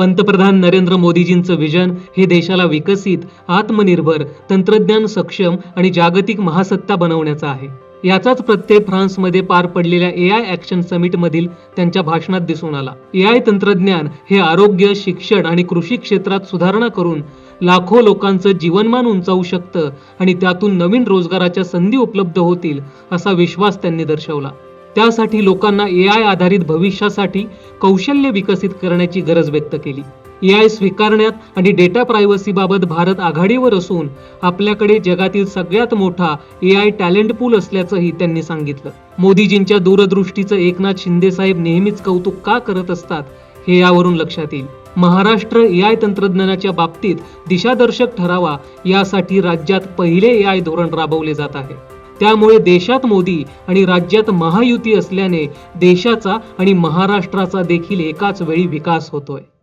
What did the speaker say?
पंतप्रधान नरेंद्र मोदीजींचं विजन हे देशाला विकसित आत्मनिर्भर तंत्रज्ञान सक्षम आणि जागतिक महासत्ता बनवण्याचं आहे. याचाच प्रत्यय फ्रान्समध्ये पार पडलेल्या ए आय ॲक्शन समिट मधील त्यांच्या भाषणात दिसून आला. ए आय तंत्रज्ञान हे आरोग्य शिक्षण आणि कृषी क्षेत्रात सुधारणा करून लाखो लोकांचं जीवनमान उंचावू शकतं आणि त्यातून नवीन रोजगाराच्या संधी उपलब्ध होतील असा विश्वास त्यांनी दर्शवला. त्यासाठी लोकांना ए आय आधारित भविष्यासाठी कौशल्य विकसित करण्याची गरज व्यक्त केली. ए आय स्वीकारण्यात आणि डेटा प्रायव्हसीबाबत भारत आघाडीवर असून आपल्याकडे जगातील सगळ्यात मोठा ए आय टॅलेंट पूल असल्याचंही त्यांनी सांगितलं. मोदीजींच्या दूरदृष्टीचं एकनाथ शिंदेसाहेब नेहमीच कौतुक का करत असतात हे यावरून लक्षात येईल. महाराष्ट्र ए आय तंत्रज्ञानाच्या बाबतीत दिशादर्शक ठरावा यासाठी राज्यात पहिले ए आय धोरण राबवले जात आहे. त्यामुळे देशात मोदी आणि राज्यात महायुती असल्याने देशाचा आणि महाराष्ट्राचा देखील एकाच वेळी विकास होतोय.